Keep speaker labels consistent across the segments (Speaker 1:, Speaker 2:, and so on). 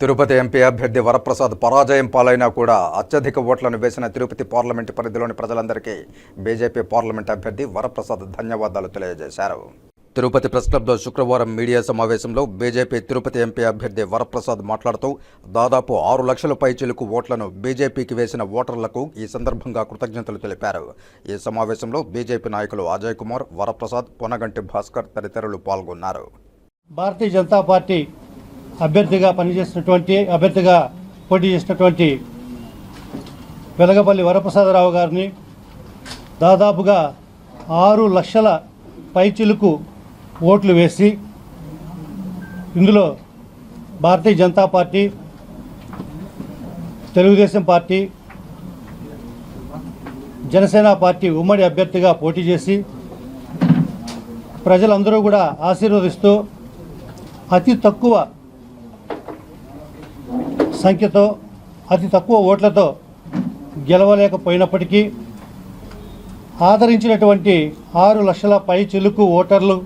Speaker 1: Tirupati MP అభ్యర్థి వరప్రసాద్ పరాజయం పాలైనా కూడా అత్యధిక ఓట్లను వేసిన తిరుపతి పార్లమెంటు పరిధిలోని ప్రజలందరికీ బీజేపీ పార్లమెంట్ అభ్యర్థి వరప్రసాద్ ధన్యవాదాలు తెలియజేశారు. తిరుపతి ప్రెస్ క్లబ్లో శుక్రవారం మీడియా సమావేశంలో బీజేపీ తిరుపతి ఎంపీ అభ్యర్థి వరప్రసాద్ మాట్లాడుతూ దాదాపు ఆరు లక్షల పైచిలకు ఓట్లను బీజేపీకి వేసిన ఓటర్లకు ఈ సందర్భంగా కృతజ్ఞతలు తెలిపారు. ఈ సమావేశంలో బీజేపీ నాయకులు అజయ్ కుమార్ వరప్రసాద్ పొనగంటి భాస్కర్ తదితరులు పాల్గొన్నారు.
Speaker 2: భారతీయ జనతా పార్టీ అభ్యర్థిగా పనిచేసినటువంటి అభ్యర్థిగా పోటీ చేసినటువంటి వెలగపల్లి వరప్రసాదరావు గారిని దాదాపుగా ఆరు లక్షల పైచిలుకు ఓట్లు వేసి ఇందులో Bharatiya Janata party Telugu Desam party Janasena party ఉమ్మడి అభ్యర్థిగా పోటీ చేసి ప్రజలందరూ కూడా ఆశీర్వదిస్తూ అతి తక్కువ సంఖ్యతో అతి తక్కువ ఓట్లతో గెలవలేకపోయినప్పటికీ ఆదరించినటువంటి ఆరు లక్షల పై చిలుకు ఓటర్లు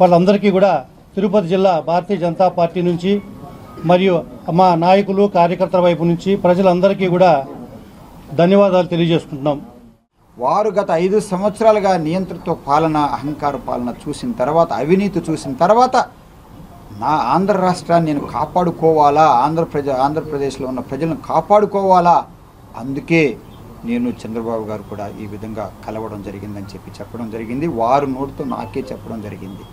Speaker 2: వాళ్ళందరికీ కూడా తిరుపతి జిల్లా భారతీయ జనతా పార్టీ నుంచి మరియు మా నాయకులు కార్యకర్తల వైపు నుంచి ప్రజలందరికీ కూడా ధన్యవాదాలు తెలియజేసుకుంటున్నాం.
Speaker 3: వారు గత ఐదు సంవత్సరాలుగా నియంత్రిత పాలన అహంకార పాలన చూసిన తర్వాత అవినీతి చూసిన తర్వాత నా ఆంధ్ర రాష్ట్రాన్ని నేను కాపాడుకోవాలా? ఆంధ్రప్రజ ఆంధ్రప్రదేశ్లో ఉన్న ప్రజలను కాపాడుకోవాలా? అందుకే నేను చంద్రబాబు గారు కూడా ఈ విధంగా కలవడం జరిగిందని చెప్పి చెప్పడం జరిగింది. వారు నోటితో నాకే చెప్పడం జరిగింది.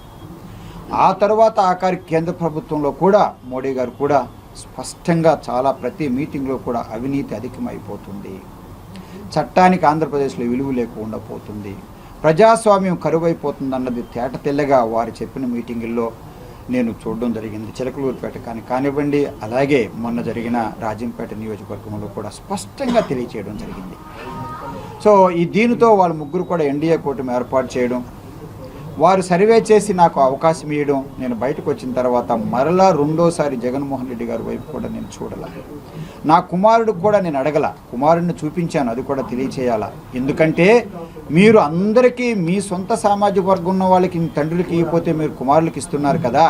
Speaker 3: ఆ తర్వాత ఆఖరి కేంద్ర ప్రభుత్వంలో కూడా మోడీ గారు కూడా స్పష్టంగా చాలా ప్రతి మీటింగ్లో కూడా అవినీతి అధికమైపోతుంది. చట్టానికి ఆంధ్రప్రదేశ్లో విలువ లేకుండా పోతుంది. ప్రజాస్వామ్యం కరువైపోతుంది అన్నది తేట తెల్లగా వారు చెప్పిన మీటింగుల్లో నేను చూడడం జరిగింది చిలకలూరుపేట. కానీ కానివ్వండి అలాగే మొన్న జరిగిన రాజంపేట నియోజకవర్గంలో కూడా స్పష్టంగా తెలియచేయడం జరిగింది. సో ఈ దీనితో వాళ్ళ ముగ్గురు కూడా ఎన్డీఏ కూటమి ఏర్పాటు చేయడం వారు సర్వే చేసి నాకు అవకాశం ఇవ్వడం నేను బయటకు వచ్చిన తర్వాత మరలా రెండోసారి జగన్మోహన్ రెడ్డి గారి వైపు కూడా నేను చూడాల. నా కుమారుడు కూడా నేను అడగల. కుమారుడిని చూపించాను అది కూడా తెలియచేయాలా. ఎందుకంటే మీరు అందరికీ మీ సొంత సామాజిక వర్గం ఉన్న వాళ్ళకి మీ తండ్రులకి ఇవ్వకపోతే మీరు కుమారులకి ఇస్తున్నారు కదా.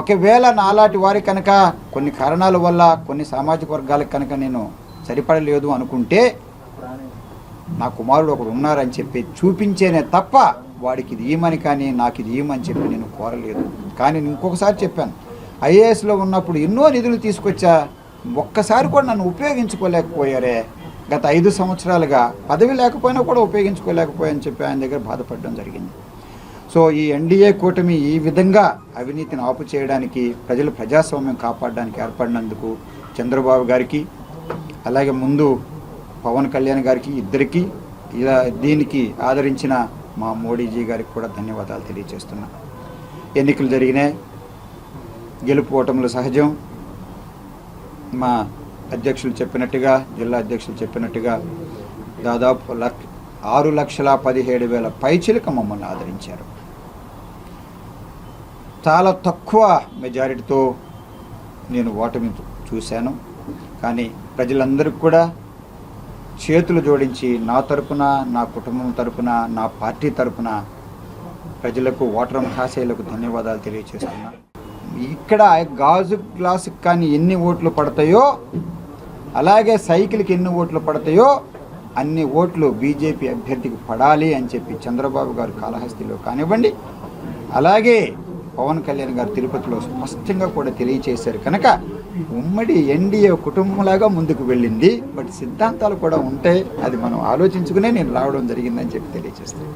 Speaker 3: ఒకవేళ నాలాంటి వారి కనుక కొన్ని కారణాల వల్ల కొన్ని సామాజిక వర్గాలకు కనుక నేను సరిపడలేదు అనుకుంటే నా కుమారుడు ఒకడు ఉన్నారని చెప్పి చూపించేనే తప్ప వాడికి ఇది ఇయ్యమని కానీ నాకు ఇది ఇయ్యమని చెప్పి నేను కోరలేదు. కానీ నేను ఇంకొకసారి చెప్పాను. ఐఏఎస్లో ఉన్నప్పుడు ఎన్నో నిధులు తీసుకొచ్చా ఒక్కసారి కూడా నన్ను ఉపయోగించుకోలేకపోయారే. గత ఐదు సంవత్సరాలుగా పదవి లేకపోయినా కూడా ఉపయోగించుకోలేకపోయాని చెప్పి ఆయన దగ్గర బాధపడడం జరిగింది. సో ఈ ఎన్డీఏ కూటమి ఈ విధంగా అవినీతిని ఆపు చేయడానికి ప్రజలు ప్రజాస్వామ్యం కాపాడడానికి ఏర్పడినందుకు చంద్రబాబు గారికి అలాగే ముందు పవన్ కళ్యాణ్ గారికి ఇద్దరికి ఇలా దీనికి ఆదరించిన మా మోడీజీ గారికి కూడా ధన్యవాదాలు తెలియజేస్తున్నా. ఎన్నికలు జరిగినాయి గెలుపు ఓటములు సహజం. మా అధ్యక్షులు చెప్పినట్టుగా జిల్లా అధ్యక్షులు చెప్పినట్టుగా దాదాపు లక్ ఆరు లక్షల పదిహేడు వేల పైచిలక మమ్మల్ని ఆదరించారు. చాలా తక్కువ మెజారిటీతో నేను ఓటమి చూశాను. కానీ ప్రజలందరికీ కూడా చేతులు జోడించి నా తరపున నా కుటుంబం తరపున నా పార్టీ తరపున ప్రజలకు ఓటర్ మహాశయులకు ధన్యవాదాలు తెలియజేస్తున్నా ఇక్కడ గాజు గ్లాసుకి కానీ ఎన్ని ఓట్లు పడతాయో అలాగే సైకిల్కి ఎన్ని ఓట్లు పడతాయో అన్ని ఓట్లు బీజేపీ అభ్యర్థికి పడాలి అని చెప్పి చంద్రబాబు గారు కాళహస్తిలో కానివ్వండి అలాగే పవన్ కళ్యాణ్ గారు తిరుపతిలో స్పష్టంగా కూడా తెలియచేశారు. కనుక ఉమ్మడి ఎన్డీఏ కుటుంబంలాగా ముందుకు వెళ్ళింది. బట్ సిద్ధాంతాలు కూడా ఉంటాయి అది మనం ఆలోచించుకునే నేను రావడం జరిగిందని చెప్పి తెలియజేస్తాను